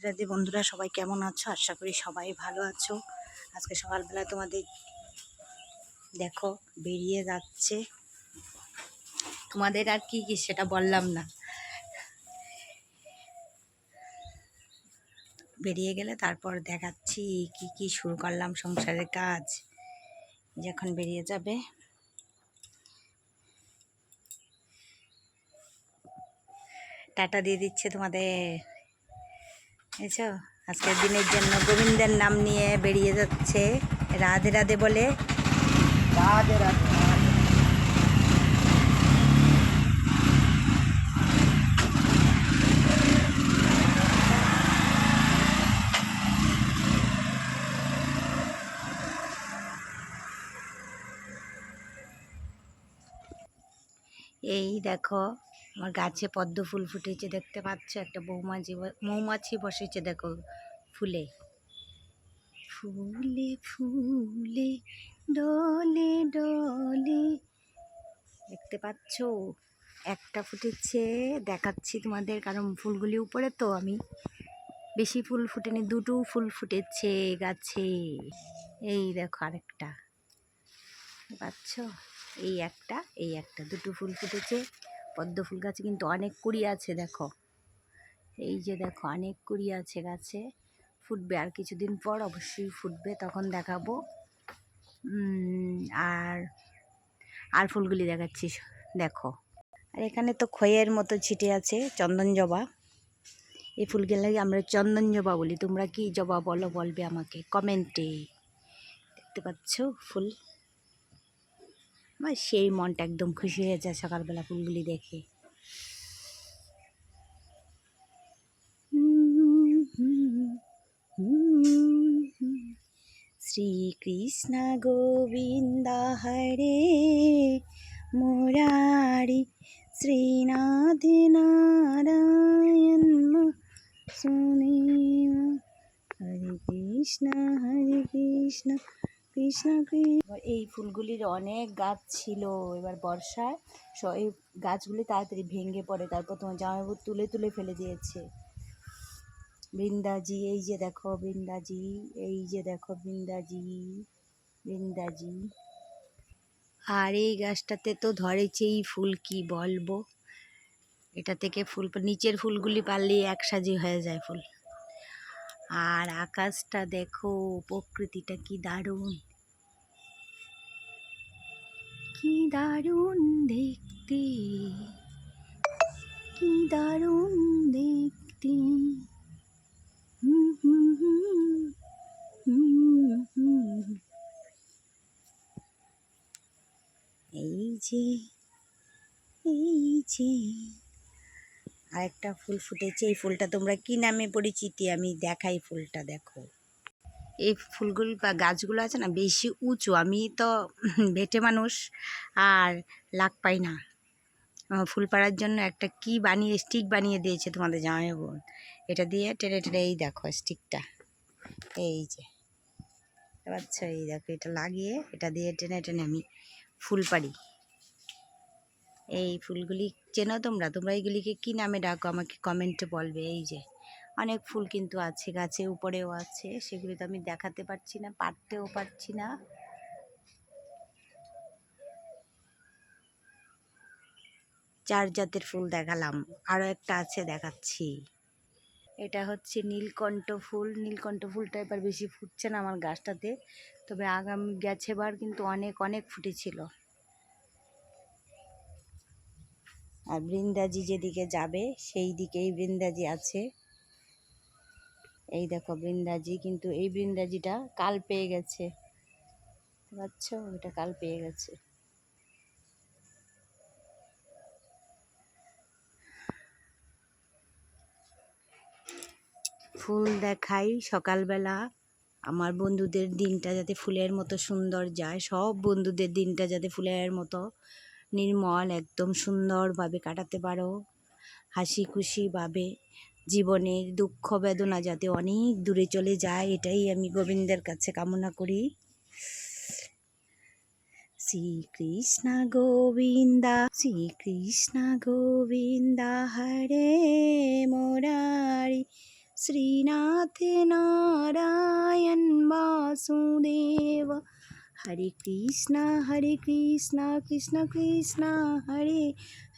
রাধে বন্ধুরা, সবাই কেমন আছো? আশা করি সবাই ভালো আছো। আজকে সকালবেলা তোমাদের দেখো, বেরিয়ে যাচ্ছে। তোমাদের আর কি কি সেটা বললাম না। বেরিয়ে গেলে তারপর দেখাচ্ছি কি কি শুরু করলাম সংসারের কাজ। যখন বেরিয়ে যাবে। টাটা দিয়ে দিচ্ছে তোমাদের। বুঝেছ? আজকের দিনের জন্য গোবিন্দের নাম নিয়ে বেরিয়ে যাচ্ছে রাধে রাধে বলে। রাধে রাধে। এই দেখো আমার গাছে পদ্ম ফুল ফুটেছে, দেখতে পাচ্ছ? একটা বৌমাছি মৌমাছি বসেছে, দেখো, ফুলে। ফুলে ফুলে, ডলে ডলে। দেখতে পাচ্ছ? একটা ফুটেছে, দেখাচ্ছি তোমাদের, কারণ ফুলগুলি উপরে তো আমি বেশি ফুল ফুটেনি, দুটো ফুল ফুটেছে গাছে। এই দেখো আরেকটা। পাচ্ছ? এই একটা এই একটা, দুটো ফুল ফুটেছে। পদ্ম ফুল গাছে কিন্তু অনেক কুড়ি আছে, দেখো। এই যে দেখো, অনেক কুড়ি আছে গাছে। ফুটবে আর কিছুদিন পর অবশ্যই ফুটবে, তখন দেখাবো। আর আর ফুলগুলি দেখাচ্ছি, দেখো। আর এখানে তো খয়ের মতো ছিটে আছে চন্দন জবা। এই ফুলগুলো আমরা চন্দন জবা বলি? তোমরা কি জবা বলো, বলবে আমাকে কমেন্টে। দেখতে পাচ্ছ ফুল? আমার সেই মনটা একদম খুশি হয়ে যায় সকালবেলা ফুলগুলি দেখে। শ্রীকৃষ্ণ গোবিন্দ হরে মুরারি শ্রীনাথ নারায়ণ সুনীম হরে কৃষ্ণ হরে কৃষ্ণ এই ফুলগুলির অনেক গাছ ছিল এবার বর্ষায়। এই গাছগুলি তাড়াতাড়ি ভেঙে পড়ে, তারপর তোমার জামাইবাবু তুলে তুলে ফেলে দিয়েছে। বৃন্দাজি, এই যে দেখো বৃন্দাজি, এই যে দেখো বৃন্দাজি বৃন্দাজি। আর এই গাছটাতে তো ধরেছে এই ফুল, কি বলব? এটা থেকে ফুল, নিচের ফুলগুলি পারলে এক সাজি হয়ে যায় ফুল। আর আকাশটা দেখো, প্রকৃতিটা কি দারুণ। কি দারুণ দেখতে, কি দারুণ দেখতে। এই যে এই যে। আরেকটা ফুল ফুটেছে, এই ফুলটা তোমরা কি নামে পরিচিতি? আমি দেখাই ফুলটা, দেখো। এই ফুলগুলো বা গাছগুলো আছে না বেশি উঁচু, আমি তো বেটে মানুষ আর লাগ পাই না। ফুল পাড়ার জন্য একটা কি বানিয়ে স্টিক বানিয়ে দিয়েছে তোমাদের জামাই বোন এটা দিয়ে টেনে টেনে এই দেখো স্টিকটা এই যে। আচ্ছা এই দেখো এটা লাগিয়ে এটা দিয়ে টেনে টেনে আমি ফুল পাড়ি। এই ফুলগুলি চেনো তোমরা? তোমরা এইগুলিকে কি নামে ডাকো? আমাকে কমেন্টে বলবে। এই যে। অনেক ফুল কিন্তু আছে, গাছে উপরেও আছে। সেগুলি তো আমি দেখাতে পারছি না, পারতেও পারছি না। চার জাতের ফুল দেখালাম আরও একটা আছে দেখাচ্ছি। এটা হচ্ছে নীলকণ্ঠ ফুল। নীলকণ্ঠ ফুলটা এবার বেশি ফুটছে না আমার গাছটাতে, তবে আগামী, গেছে বার কিন্তু অনেক অনেক ফুটেছিল। আর বৃন্দাজি যেদিকে যাবে, সেই দিকেই বৃন্দাজি আছে। এই দেখো বৃন্দাজি, কিন্তু এই বৃন্দাজিটা কাল পেয়ে গেছে। পাচ্ছ? এটা কাল পেয়ে গেছে। ফুল দেখাই সকালবেলা। আমার বন্ধুদের দিনটা যাতে ফুলের মতো সুন্দর যায়, সব বন্ধুদের দিনটা যাতে ফুলের মতো নির্মল, একদম সুন্দরভাবে কাটাতে পারো হাসি খুশিভাবে জীবনের দুঃখ বেদনা যাতে অনেক দূরে চলে যায়, এটাই আমি গোবিন্দের কাছে কামনা করি। শ্রীকৃষ্ণ গোবিন্দা শ্রীকৃষ্ণ গোবিন্দা হরে মোরারি, শ্রীনাথ নারায়ণ বাসুদেব। হরে কৃষ্ণ হরে কৃষ্ণ কৃষ্ণ কৃষ্ণ, হরে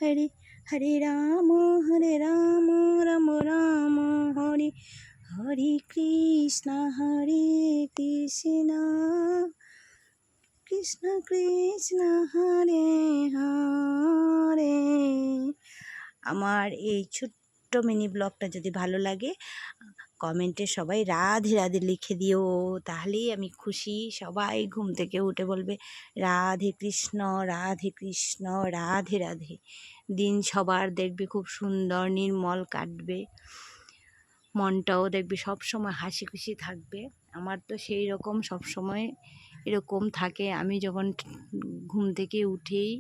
হরে হরে রাম হরে রাম রাম রাম, হরে হরে কৃষ্ণ হরে কৃষ্ণ। কৃষ্ণ কৃষ্ণ, হরে হরে। আমার এই ছোট্ট মিনি ব্লগটা যদি ভালো লাগে কমেন্টে সবাই রাধে রাধে লিখে দিও। তাহলেই আমি খুশি। সবাই ঘুম থেকে উঠে বলবে, রাধে কৃষ্ণ রাধে কৃষ্ণ, রাধে রাধে। দিন সবার দেখবে খুব সুন্দর, নির্মল কাটবে। মনটাও দেখবে সব সময় হাসি খুশি থাকবে। আমার তো সেই রকম সব সময় এরকম থাকে। আমি যখন ঘুম থেকে উঠেই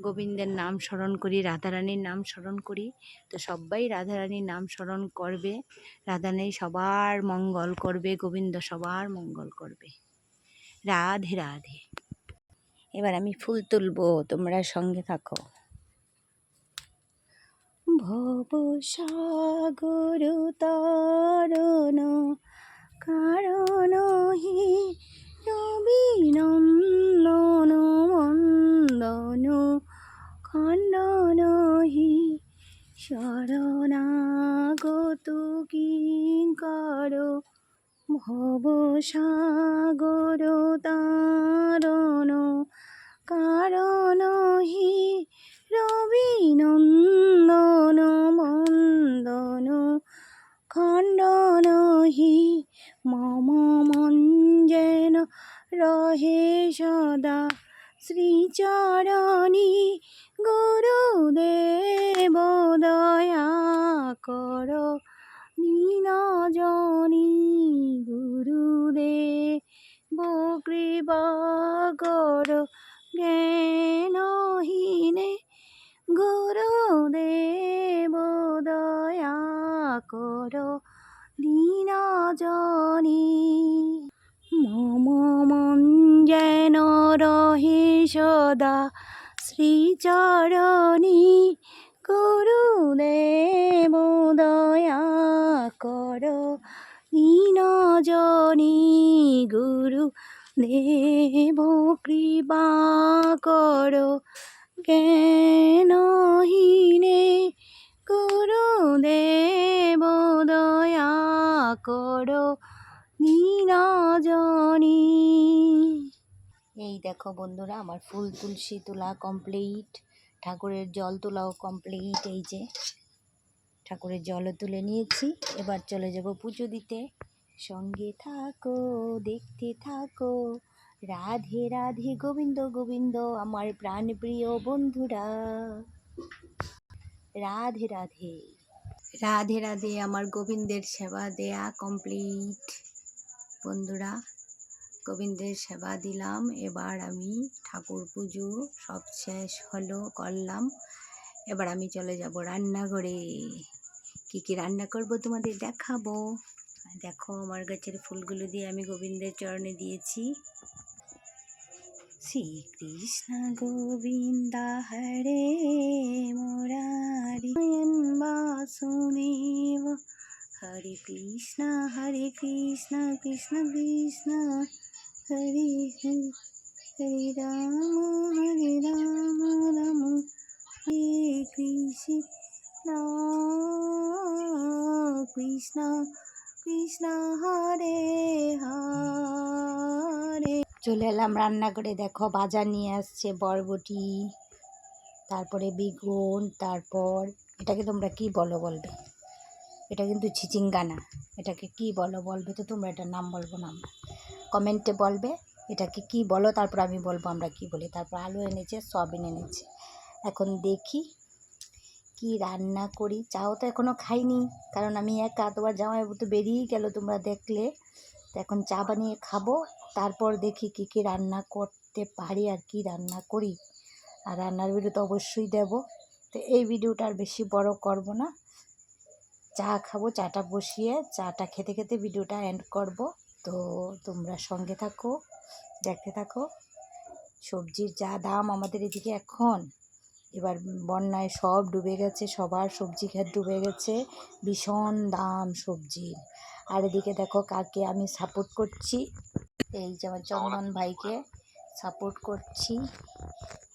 গোবিন্দের নাম স্মরণ করি, রাধারানীর নাম স্মরণ করি। তো সবাই রাধারানীর নাম স্মরণ করবে, রাধারানী সবার মঙ্গল করবে, গোবিন্দ সবার মঙ্গল করবে। রাধে রাধে। এবার আমি ফুল তুলবো, তোমরা সঙ্গে থাকো। ভব সাগর তারণ, কারণ হি রবিনন্দন মন্দন ভব সাগর তারণ। কারণ হি রবিনন্দন মন্দন। খণ্ডন হি মম মঞ্জেন রহে সদা। শ্রীচরণী গুরুদেব দয়া কর। নীনজনী গুরুদেব কৃপা কর জ্ঞানহীনে গুরুদেব দয়া কর দীনজনী। মম মঞ্জেন রহে সদা শ্রীচরণী। গুরুদেব দয়া কর। দীনজনী গুরু, দেব কৃপা কর। জ্ঞানহীনে গুরুদেব দয়া কর। নীরাজনী এই দেখো বন্ধুরা, আমার ফুল তুলসী তোলা কমপ্লিট ঠাকুরের জল তোলাও কমপ্লিট এই যে। ঠাকুরের জলও তুলে নিয়েছি। এবার চলে যাব পুজো দিতে। সঙ্গে থাকো, দেখতে থাকো। রাধে রাধে গোবিন্দ গোবিন্দ, আমার প্রাণ প্রিয় বন্ধুরা। রাধে রাধে। রাধে রাধে, আমার গোবিন্দের সেবা দেয়া কমপ্লিট বন্ধুরা গোবিন্দের সেবা দিলাম। এবার আমি ঠাকুর পুজো সব শেষ হলো, করলাম। এবার আমি চলে যাব রান্নাঘরে। কী কী রান্না করব তোমাদের দেখাবো? দেখো, আমার গাছের ফুলগুলো দিয়ে আমি গোবিন্দের চরণে দিয়েছি। শ্রীকৃষ্ণ গোবিন্দ হরে মুরারি। বাসুদেব। হরে কৃষ্ণ হরে কৃষ্ণ কৃষ্ণ কৃষ্ণ। হরে হরে হরে রাম হরে রাম রাম হরে কৃষ্ণ কৃষ্ণ কৃষ্ণ হরে হরে চলে এলাম রান্না করে দেখো বাজার নিয়ে আসছে বরবটি, তারপরে বেগুন, তারপর এটাকে তোমরা কি বলো বলবে? এটা কিন্তু ছিচিঙ্গা না এটাকে কি বলো বলবে? তো তোমরা এটার নাম বলব না আমরা। কমেন্টে বলবে, এটাকে কি বলো? তারপর আমি বলব আমরা কি বলি? তারপর আলু এনেছে, সয়াবিন এনেছে। এখন দেখি কি রান্না করি। চাও তো এখনও খাইনি, কারণ আমি একা। তোমার জামাই তো বেরিয়েই গেল তোমরা দেখলে। তো এখন চা বানিয়ে খাব। তারপর দেখি কি কি রান্না করতে পারি আর কি রান্না করি। আর রান্নার ভিডিও তো অবশ্যই দেবো। তো এই ভিডিওটা আর বেশি বড় করব না। চা খাব, চাটা বসিয়ে, চাটা খেতে খেতে ভিডিওটা এন্ড করব। তো তোমরা সঙ্গে থাকো, দেখতে থাকো। সবজির যা দাম আমাদের এদিকে এখন, এবার বন্যায় সব ডুবে গেছে, সবার সবজি ক্ষেত ডুবে গেছে, ভীষণ দাম সবজির। আর এদিকে দেখো কাকে আমি সাপোর্ট করছি, এই যে আমার চন্দন ভাইকে সাপোর্ট করছি।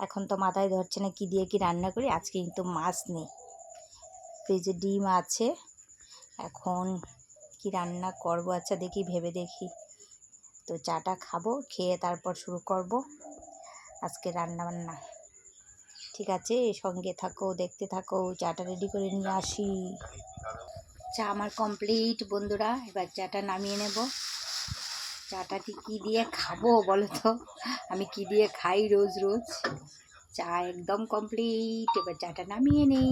এখন তো মাথায় ধরছে না কী দিয়ে কি রান্না করি, আজকে কিন্তু মাছ নেই। ফ্রিজে ডিম আছে, এখন কি রান্না করব? আচ্ছা দেখি, ভেবে দেখি। তো চাটা খাব, খেয়ে তারপর শুরু করব আজকে রান্না বান্না ঠিক আছে, সঙ্গে থাকো, দেখতে থাকো, চাটা রেডি করে নিয়ে আসি। চা আমার কমপ্লিট, বন্ধুরা, এবার চাটা নামিয়ে নেব। চাটা কি দিয়ে খাব বলো তো? আমি কি দিয়ে খাই রোজ রোজ? চা একদম কমপ্লিট এবার চাটা নামিয়ে নেই।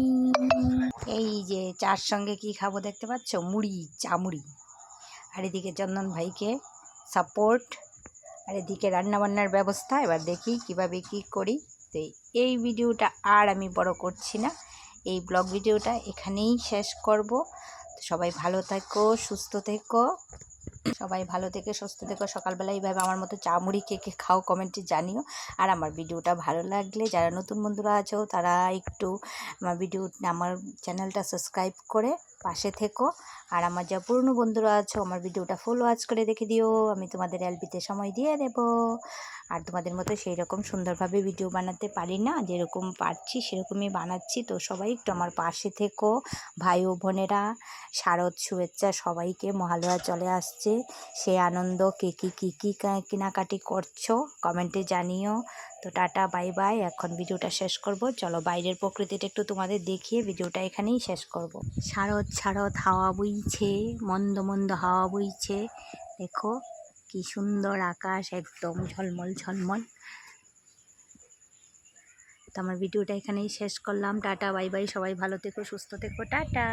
এই যে চার সঙ্গে কি খাব দেখতে পাচ্ছ? মুড়ি, চা মুড়ি। আর এদিকে চন্দন ভাইকে সাপোর্ট আর এদিকে রান্নাবান্নার ব্যবস্থা। এবার দেখি কীভাবে কি করি। তো এই ভিডিওটা আর আমি বড় করছি না। এই ব্লগ ভিডিওটা এখানেই শেষ করব। সবাই ভালো থেকো, সুস্থ থেকো। সবাই ভালো থেকে, সুস্থ থেকো। সকালবেলা এইভাবে আমার মতো চা মুড়ি কে কে খাও কমেন্টে জানিও। আর আমার ভিডিওটা ভালো লাগলে, যারা নতুন বন্ধুরা আছো, তারা একটু আমার ভিডিও, আমার চ্যানেলটা সাবস্ক্রাইব করে পাশে থেকো। আর আমার যা পুরনো বন্ধুরা আছো, আমার ভিডিওটা ফুল ওয়াচ করে দেখে দিও। আমি তোমাদের অ্যালবিতে সময় দিয়ে দেব। আর তোমাদের মতো সেই রকম সুন্দরভাবে ভিডিও বানাতে পারি না, যেরকম পারছি সেরকমই বানাচ্ছি। তো সবাই একটু আমার পাশে থেকো, ভাই ও বোনেরা। শারদ, শুভেচ্ছা, সবাইকে মহালয়া চলে আসছে। সে আনন্দ, কে কী কী কী কেনাকাটি করছ কমেন্টে জানিও। তো টাটা, বাই বাই। এখন ভিডিওটা শেষ করব। চলো বাইরের প্রকৃতিটা একটু তোমাদের দেখিয়ে ভিডিওটা এখানেই শেষ করব। শারদ শারদ, হাওয়া বইছে, মন্দ মন্দ হাওয়া বইছে। দেখো কি সুন্দর আকাশ, একদম ঝলমল ঝলমল। তো আমার ভিডিওটা এখানেই শেষ করলাম। Tata, bye bye. সবাই ভালো থেকো, সুস্থ থেকো। টাটা।